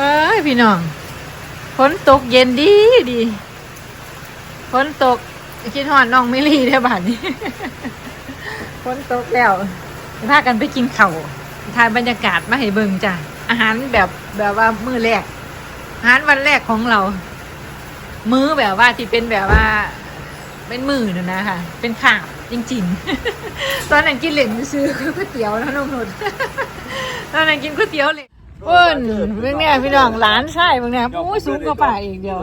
เฮ้ยพี่น้องฝนตกเย็นดีดีฝนตกคิดฮอดน้องมิลี่ได้บ้านนี้ฝนตกแล้วพากันไปกินข้าวถ่ายบรรยากาศมาให้เบิ่งจ้ะอาหารแบบแบบว่ามื้อแรก อาหารวันแรกของเรา มื้อแบบว่าที่เป็นแบบว่า เป็นมือนะนะค่ะเป็นข่าวจริงๆ ตอนนั้นกินเหลนซื้อก๋วยเตี๋ยวแล้วน้องนุชตอนนั้นกินก๋วยเตี๋ยวเลน เพิ่นเบิ่งเนี่ยพี่น้องร้านใช่เบิ่งเนี่ยโอ้ยสูงกว่าป่าอีกเดียว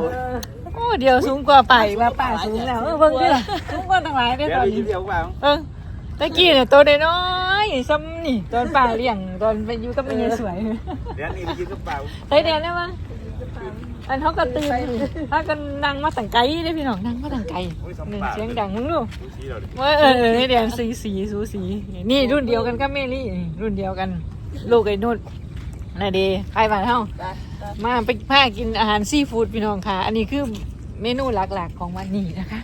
โอ้เดียวสูงกว่าป่าอีกว่าป่าสูงแล้วเออเบิ่งดิล่ะสูงกว่าทั้งหลายได้อตอนนี้เดียวเปล่าเออตะกี้เนี่ยตัวน้อยๆซ้ำนี่ตอนป่าเลี้ยงตอนไปอยู่กับแม่ยายสวยเดี๋ยวนี้ไปกินกระเป๋าไปเดียนได้มั้ยอันเขาก็ตื่นถ้ากันนั่งมาต่างไกลได้อพี่น้องนั่งมาต่างไกลหนึ่งเสียงดังมึงดูดูสีเราดิว่าเออเออเดียนสีสีสูสี นี่รุ่นเดียวกันกับเมลี่รุ่นเดียวกัน ลูกไอ้นุ่น น่ะดีใครบ้านเฮามาไปพากินอาหารซีฟู้ดพี่น้องค่ะ อันนี้คือเมนูหลักๆของวันนี้นะคะ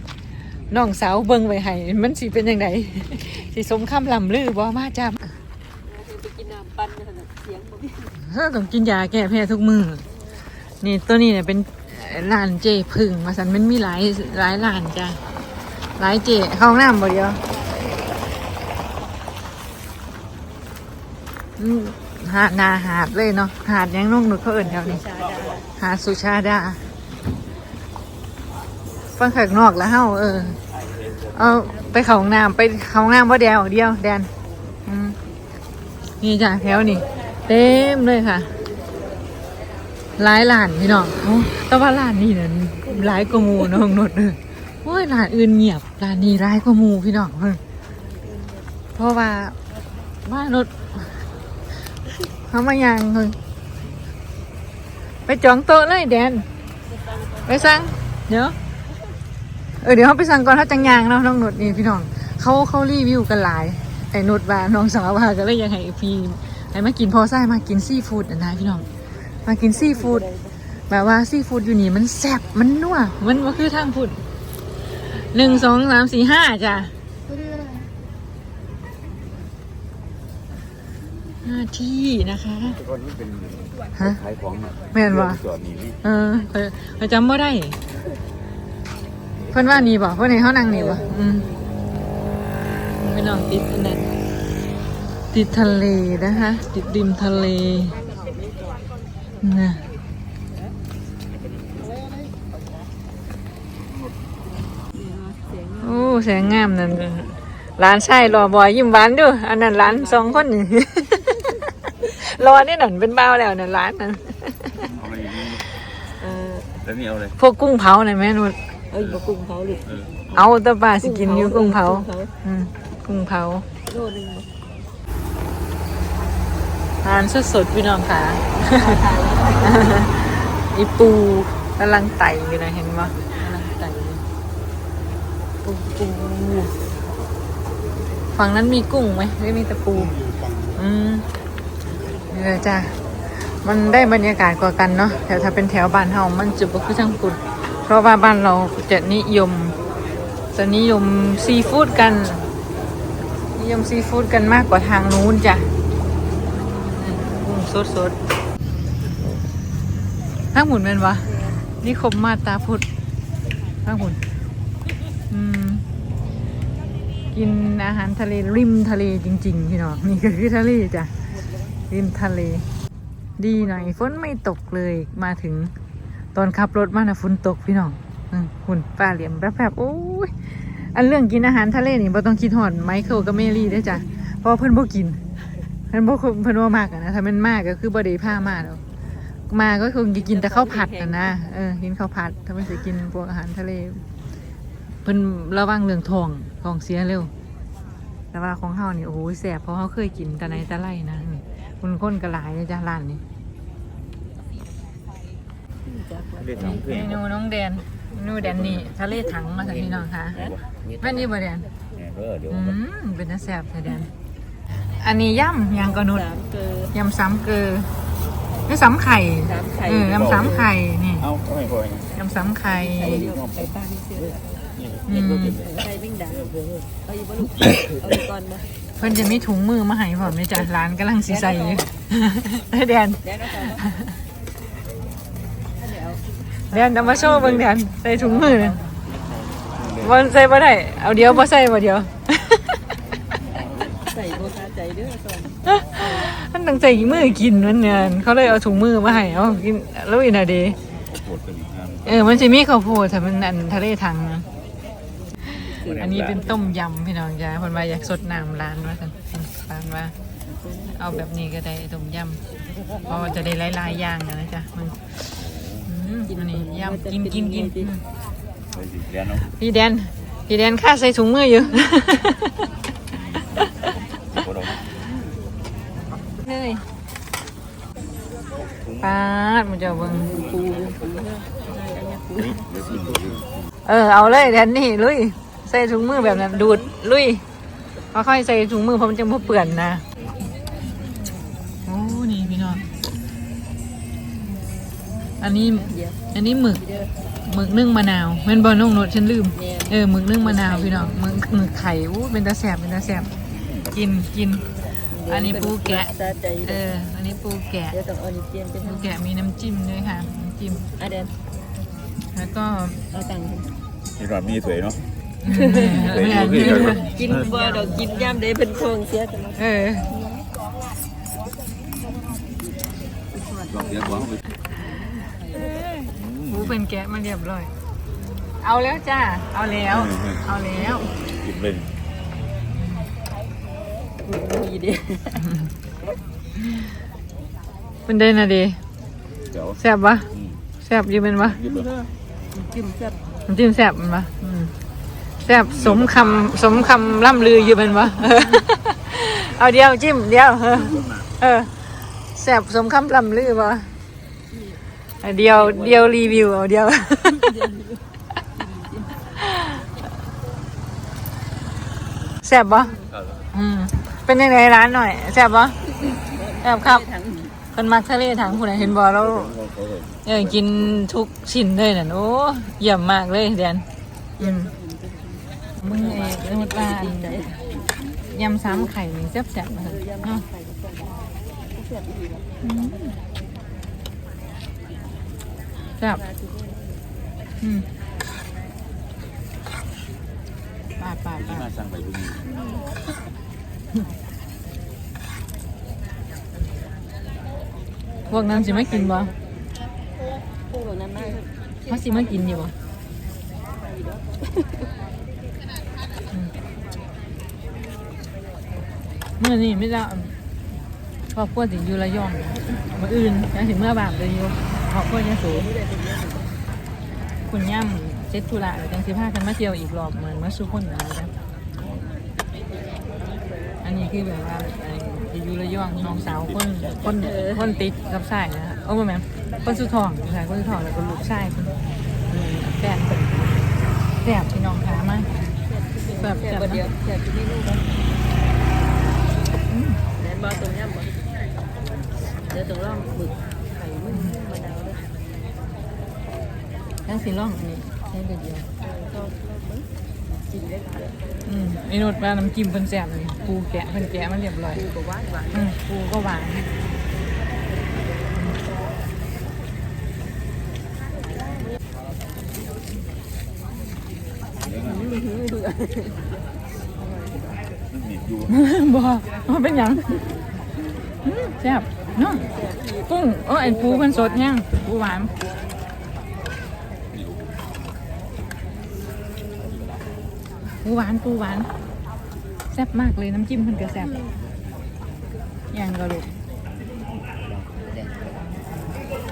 น้องสาวเบิ่งไว้ให้มันสิเป็นยังไงสิสมคำลำลือบ่มาจ้าไปกินน้ำปั้นขนาดเสียงบ่มีเออต้องกินยาแก้แพ้ทุกมือนี่ตัวนี้เนี่ยเป็นร้านเจพึ่งมาสันมันมีหลายหลายร้านจ้ะหลายเจเข้าห้องน้ำบ่เดียวอืม หาดนาหาดเลยเนาะหาดยังนกหนุดเขาเอิ่นแถวนี้หาดสุชาดาฟังข้างนอกแล้วเฮ้าเออ เอาไปเขาห้องน้ำไปเขาห้องน้ำบ่เดียวเดียวแดนอืมนี่จ้ะแถวนี่เต็มเลยค่ะหลายร้านพี่น้องเอ้าแต่ว่าร้านนี้เนี่ยหลายกว่าหมูน้องนดเลยโอ้ยร้านอื่นเงียบร้านนี้หลายกว่าหมูพี่น้องเพิ่นเพราะว่าว่านด เขามายังเพิ่นไปจองโต๊ะเลยแดน ไปสั่งเดี๋ยวเออเดี๋ยวเขาไปสั่งก่อนเขาจังยางเนาะน้องหนดนี่พี่น้องเขาเขารีวิวกันหลายไอ้นดว่าน้องสาวว่าก็เลยอยังให้พี่ให้มากินพอไส้มากินซีฟู้ดนะนะพี่น้องมากินซีฟู้ดแบบว่าซีฟู้ดอยู่นี่มันแซ่บมันนัวมันก็คือทางพุดหนึ่งสองสามสี่ห้าจ้ะ ห้าที่นะคะ แต่ก่อนนี่เป็นฮะ ขายของอะแม่นบ่จอดนี่นี่เออเออเออจำไม่ได้ เพิ่นว่านี่บ่เพิ่นให้เขานั่งนี่บ่อืมไปลองติดอันนั้นติดทะเลนะคะ ติดริมทะเลนะโอ้แสงงามนั่นร้านใช่รอบอยยิ้มหวานดูอันนั้นร้านสองคนนี่ รอนี่หนันเป็นเบ้าแล้วนั่นร้านนั้นเอาอะไรอย่างนี้เออแล้วนี่เอาอะไรพวกกุ้งเผาหน่อยแม่นุชเอ้ยบ่กุ้งเผาดิเออเอาแตะปลาสิกินอยู่กุ้งเผากุ้งเผาอืมกุ้งเผาโลนึงบ่ทานสดๆพี่น้องค่ะอีปูกำลังไต่อยู่นะเห็นปะกำลังไต่อยู่ปูปูฝั่งนั้นมีกุ้งไหมหรือมีแต่ปู อืมนี่ เลยจ้ะมันได้บรรยากาศกว่ากันเนาะแต่ถ้าเป็นแถวบ้านเฮามันจะบ่คือจังปุ่นเพราะว่าบ้านเราจะนิยมจะนิยมซีฟู้ดกัน นิยมซีฟู้ดกันมากกว่าทางนู้นจ้ะกุ้งสดสดๆทางหมุนเป็นวะนิคมมาตาพุทธทางหมุนอืมกินอาหารทะเลริมทะเลจริงๆพี่น้องนี่ก็คือทะเลจ้ะ ริมทะเล ดีหน่อยฝนไม่ตกเลยมาถึง ตอนขับรถมานะฝนตกพี่น้องหุ่นป้าเหลี่ยมแป๊บๆโอ้ยอันเรื่องกินอาหารทะเลนี่บ่ต้องคิดหอดไมเคิลกับเมลี่เด้จ้ะเพราะเพิ่อนบ่กินเพิ่อนบ่เพิ่นว่ามากนะถ้ามันมากก็คือบ่ได้ามาดอกมาก็คงจะกินแต่ข้าวผัดอะนะเออกินข้าวผัดถ้าไม่สิกินพวกอาหารทะเลเพิ่นระวังเรื่องทองทองเสียเร็ว แต่ว่าของเฮานี่โอ้โหแสบเพราะเฮาเคยกินแต่ในแต่ไรนะ คุณคนกระหลายเลยจ้ะร้านนี้เรียกสองเพื่อเมนนูน้องแดนเมนูแดนนี่ทะเลถังมาจากพี่น้องค่ะแม่นนี่บ่แดนเนี่ยเออเดี๋ยวอืมเป็นน่าแสบแท้แดนอันนี้ย่ำยางกระนุดสามเกลือยำซ้ำเกลือไม่ซ้ำไข่สามไข่เออยำซ้ำไข่นี่เอาก็ไม่พอไงยำซ้ำไข่ไข่เดียวไปบ้านที่เสื้ออืมไข่วิ่งดังเอาอยู่บ่ลูกเอาอยู่ก่อนบ่ เพิ่นจะมีถุงมือมาให้พร้อมนี่จ้ะร้านกำลังสิใส่อยู่แดนเดี๋ยวนะจ๊ะแดนเอามาโชว์เบิ่งแดนใส่ถุงมือนั่นบ่ใส่บ่ได้เอาเดียวบ่ใส่บ่เดียวใส่โบคาใจเด้อตอนมันต้องใส่มือกินมันเนี่ยเขาเลยเอาถุงมือมาให้เอากินแล้วอีน่ะเดีปวดเป็นงานเออมันจะมีข้าวโพดแต่มันอันทะเลทังนะ อันนี้เป็นต้มยำพี่น้องจ้าคนว่าอยากสดน้ำร้านว่ากันร้านว่า เอาแบบนี้ก็ได้ต้มยำเพราะว่าจะได้หลายๆอย่างนะจ๊ะมันอืมอันนี้ยำกินกินกินอืมไปสิเรียนเนาะพี่แดนพี่แดนค่าใส่ถุงมืออยู่ปวดเอาเลยปาดมันจะเบิ่งปูปูเด้อได้อันนี้ปูเฮ้ยเดี๋ยวสิ เออ เอาเลยแดนนี่ลุย ใส่ถุงมือแบบนั้นดูดลุยค่อยๆใส่ถุงมือเพราะมันจะมาเปื่อนนะโอ้นี่พี่น้องอันนี้เดี๋ยวอันนี้หมึกเด้อหมึกนึ่งมะนาวแม่นบอนุ่งโนดฉันลืมแม่นเออหมึกนึ่งมะนาวพี่น้องหมึกหมึกไข่อู้เป็นตาแสบเป็นตาแสบกินกิน อันนี้ปูแกะซาใจเอเด้อออันนี้ปูแกะเดี๋ยวต้องเอานี่เปลี่ยนเป็นปูแกะมีน้ำจิ้มด้วยค่ะน้ำจิ้มอะเดนแล้วก็เอาตังค์นี่รอดมีสวยเนาะ เออกินบ่ดอกกินย่ำได้เป็นโครงเสียแต่เออหัวเข้าไปปูเป็นแกะมาเรียบร้อย เอาแล้วจ้า เอาแล้ว เอาแล้วกินเลยมีด้อเป็นได้นะดีแซ่บปะแซ่บยู่เป็นปะจิ้มแซ่บจิ้มแซ่บมันปะ ซ่บสมคำสมคำล่ำลืออยู่เป็นปะเอาเดียวจิ้มเดียว เออแซ่บสมคำล่ำลือปะเดียวเดียวรีวิวเอาเดียวแซ่บปะอืมเป็นยังไงร้านหน่อยแซ่บปะแซ่บครับคนมักทะเลถังคุณเห็นบอแล้วเออกินทุกชิ้นเลยน่ะโอ้เยี่ยมมากเลยเดียนอืม มือเอกสมมติว่ายำซ้ำไข่นี่แซ่บๆนะคะเนาะแซ่บอืมปาดปาดที่ปามาดสั่งไปพวกนี้พวกนั้นสิไม่กินบ่ปูแบบนั้นมากเขาสิไม่กินอยู่บ่อืม เมื่อนี้ไม่ได้ครอบครัวสิอยู่ระยองมื่ออื่นยังสิเมื่อบางเลยอยู่ครอบครัวยังสูงคุณย่ำเจ็ดธุระจังสิพากันมาเที่ยวอีกรอบเหมือนเมื่อสุคนนะจ๊ะอันนี้คือแบบว่าอยู่ระยองน้องสาวคนคนคนติดกับชายนะฮะโอ้โหแม่คนสุดทองใช่คนสุดทองแล้วก็ลูกชายคนแฟนเป็นแสบพี่น้องขามาแบบแสบบเดียวแซ่บที่นี่ลูก บ่แดนบ่ต้มยำบ่เดี๋ยวต้องลองหมึกไข่มึกมะนาวเด้อทั้งสีร่องอันนี้ใช้เดียวเดียวกินได้ค่ะอืมไอ้นุดว่าน้ำจิ้มเป็นแสบเลยปูแกะเป็นแกะมันเรียบร้อยปูก็หวานหวานอืมปูก็หวานบ่บ่เป็นหยังอืม แซ่บเนาะกุ้งเออไอ้ปูมันสดยังปูหวานปูหวานปูหวานแซ่บมากเลยน้ำจิ้มเพิ่นก็แซ่บอย่างก็ลูก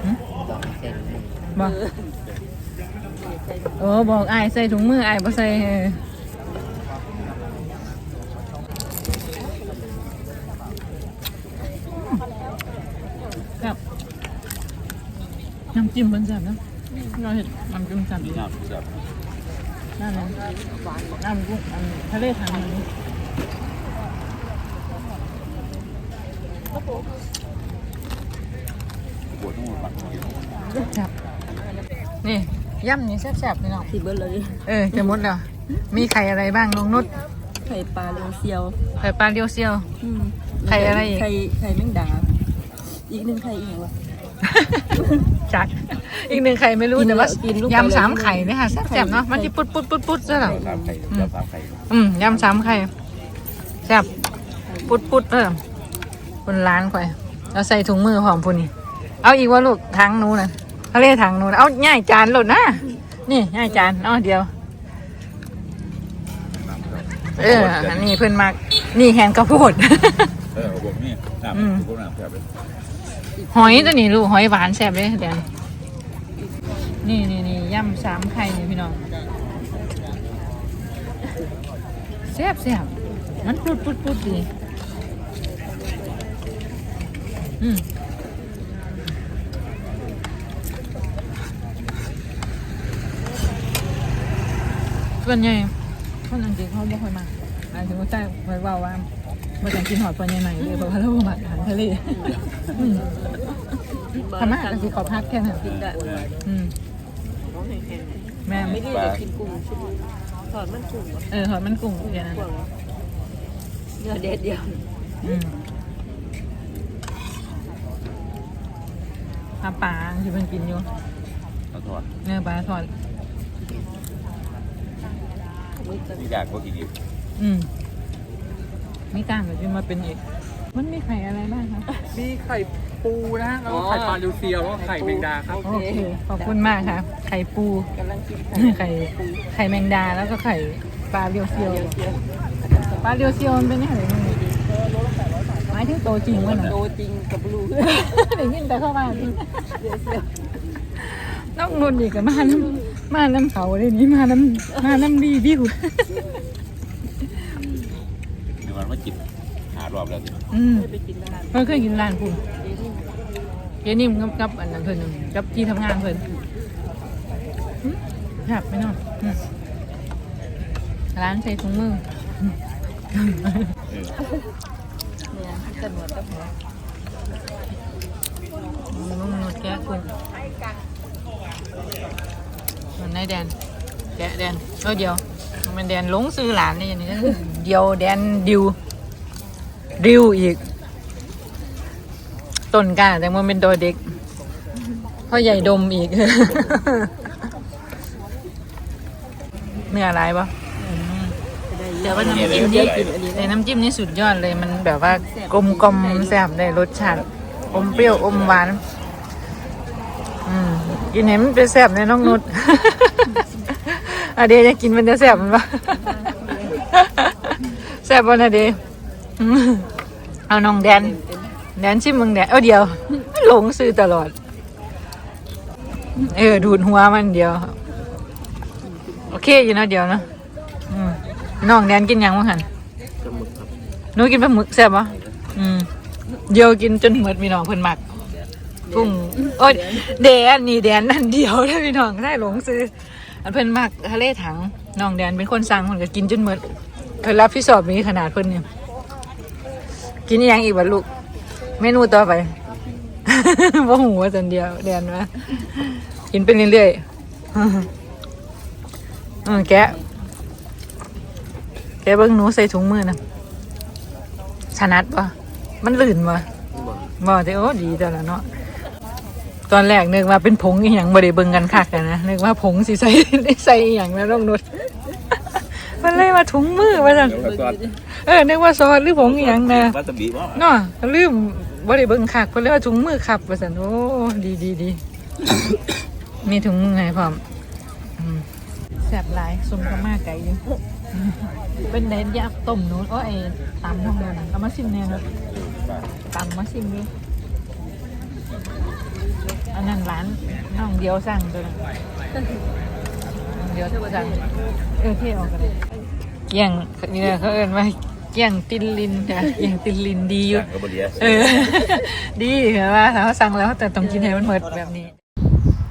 หึบอกโอ้บอกอายใส่ถุงมืออายบ่ใส่ เออครับน้ำจิ้มเพิ่นแซ่บนะเราเห็นน้ำจิ้มแซ่บดีน้ำจับนั่นนะน้ำกุ้งอันทะเลทางนี้ปวดทั้งหมดปากแซ่บนี่ย่ำนี่แซ่บๆพี่น้องที่เบิดเลย เออจะหมดแล้วมีไข่อะไรบ้างน้องนุชไข่ปลาเลี้ยงเซียว ไข่ปลาเดียวเซียวอืมไข่อะไรอีกไข่ไข่แมงดา อีกหนึ่งไข่อีกวะ จักอีกหนึ่งไข่ไม่รู้กินแต่ว่ากินลูกไปยำสามเลยไข่เนี่ยค่ะแซ่บๆเนาะมันจะปุดปุดปุดปุดใช่หรอสามไข่เดี๋ยวสามไข่อืมยำสามไข่แซ่บปุดปุดเออคนร้านข่อยเราใส่ถุงมือหอมพุ่นนี่เอาอีกว่าลูกทางนู้นน่ะเขาเรียกทางนู้นเอาง่ายจานหล่นนะนี่ง่ายจานเอาเดียว เอออันนี้เพื่อนมากนี่แฮนกระโพด เออผมนี่น้อืมำพวกน้ำแซ่บเลย หอยตัวนี้ลูกหอยหวานแซ่บเลยเดี๋ยวนี่นี่นี่ย่ำสามไข่นี่พี่น้องแซ่บแซ่บมันปุดปุดปุดดีอืมส่วนใหญ่คนอังกฤษเขาไม่ค่อยมา หมายถึงว่าใช่ไว้ว่าว่าเมื่อกี้กินหอยปลาใหญ่ๆเลยเพราะว่าเราบ่มาอาหารทะเลอืมทำไมเราคือขอพักแค่นั้นกินได้อืมของแห้งแม่ๆไม่ได้จะกินกุ้งใช่ไหมทอดมันกุ้งเหรอเออหอยมันกุ้งแค่นั้นกวางเนื้อเด็ดเดียวอืมปลาปลาที่เพิ่นกินอยู่เอาทอดเนื้อปลาทอด มือกัน นี่ยากกว่ากินอีก อืมไม่กล้างก็จะมาเป็นอีก มันมีไข่อะไรบ้างคะมีไข่ปูนะแล้วก็ไข่ปลาลิวเซียวแล้วก็ไข่แมงดาครับ โอเคขอบคุณมากค่ะ ไข่ปูกำลังกินไข่ไข่แมงดาแล้วก็ไข่ปลาเรียวเซียวเดียวเดียวปลาเรียวเซียวมันเป็นยังไงมึงหมายถึงโตจริงวะน่ะโตจริงกับลูกได้ยินแต่เข้ามาน้องนุ่นอีกกับมาน้ำมาน้ำเขาเลยนี่มาน้ำมาน้ำรีวิวเดี๋ยวมัน มาจิบหารอบแล้วสิอืมไปกินร้านเพิ่นเคยกินร้านคุณเดี๋ยวนี้เจนิ่มกับกับอันนั้นเพิ่นกับที่ทำงานเพิ่นอืมครับไม่นอนอืมร้านใส่ถุงมือเออเนี่ยกันหมดกับหัวมึงแกะกุ้งมันในแดน แกะแดนเอาเดียว มันเป็นแดนหลงซื้อหลานนี่อย่างนี้ เดียวแดนดิว ดิวอีก ต้นกล้าแต่มันเป็นตัวเด็กพ่อใหญ่ดมอีกเนื้ออะไรปะเดี๋ยวว่าน้ำจิ้มนี่แต่น้ำจิ้มนี่สุดยอดเลยมันแบบว่ากลมกลมๆแซ่บได้รสชาติอมเปรี้ยวอมหวาน อืมกินเห็นมันเป็นแซ่บในน้องนุชอะเดียวจะกินมันจะแซ่บมันปะแซ่บปะนะเดียอืมเอาน้องแดน แดนชิมมึงแดนเอาเดียวหลงซื้อตลอด เออ ดูดหัวมันเดียว โอเคอยู่เนาะเดียวเนาะอืมน้องแดนกินหยังบ้างหันหนูกินปลาหมึกแซ่บปะอืมเดียวกินจนหมดมีน้องเพิ่นมักกุ้งโอ้ยแดนนี่แดนนั่นเดียวได้พี่น้องได้หลงซื้ออันเพิ่นมักทะเลถังน้องแดนเป็นคนสั่งคนก็กินจนหมด เพิ่นรับผิดชอบมีขนาดเพิ่นเนี่ยกินอิหยังอีกบัดลูก เมนูต่อไป ว่าหูว่าจันเดียวแดนวะกินไปเรื่อยๆเออแกะ แกะเบิ้งหนูใส่ถุงมือนะชนัดปะมันลื่นปะบ่แต่โอ้ดีแต่ละเนาะตอนแรกนึกว่าเป็นผงอีหยังบ่ได้เบิ่งกันคักกันนะนึกว่าผงสิใส่ใส่อีหยังแล้วน้องนุช มันเลยมาถุงมือว่าจันเดี๋ยวก็ซอสเออนึกว่าซอสหรือผงอีหยังนะวาซาบิบ่เนาะลืมบ่ได้เบิ่งคักเพิ่นเลยว่าถุงมือขับว่าซั่นโอ้ดีดีดีมีถุงมือให้พร้อมอืมแซ่บหลายสมกับมาไก่อยู่เป็นเน้นยาต้มหนูโอ้ไอ้ตำน้องนั่นน่ะเอามาชิมแน่เนาะตำมาชิมดิอันนั้นร้านน้องเดียวสั่งตัวนั้นน้องเดียวสั่งเออเท่ออกกันเลย เกี่ยงนี่นะเขาเอิ้นว่าเกี่ยงตินลินจ้ะเกี่ยงตินลินดีอยู่ สั่งกับบเดียเออ ดีเหรอว่าถ้าเขาสั่งแล้วแต่ต้องกินให้มันหมดแบบนี้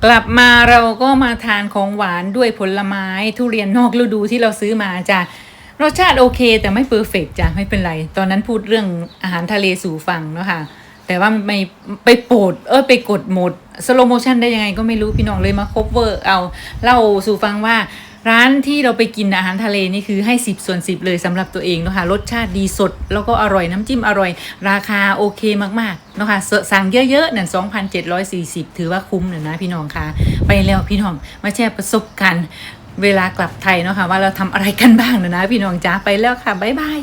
กลับมาเราก็มาทานของหวานด้วยผลไม้ทุเรียนนอกฤดูที่เราซื้อมาจ้ะรสชาติโอเค แต่ไม่เพอร์เฟกจ้ะไม่เป็นไร ตอนนั้นพูดเรื่องอาหารทะเลสู่ฝั่งเนาะค่ะแต่ว่าไม่ไปโปรดเออไปกดโหมดสโลโมชันได้ยังไงก็ไม่รู้พี่น้องเลยมาคบเวอร์เอาเล่าสู่ฟังว่า ร้านที่เราไปกินอาหารทะเลนี่คือให้ 10 ส่วน 10 เลยสำหรับตัวเองนะคะรสชาติดีสด แล้วก็อร่อยน้ำจิ้มอร่อย ราคาโอเคมากๆนะคะสสั่งเยอะๆนั่น2,740 ถือว่าคุ้มเลยนะพี่น้องค่ะไปแล้วพี่น้องมาแชร์ประสบการณ์เวลากลับไทยเนาะค่ะว่าเราทำอะไรกันบ้างนะนะพี่น้องจ้าไปแล้วค่ะบ๊ายบาย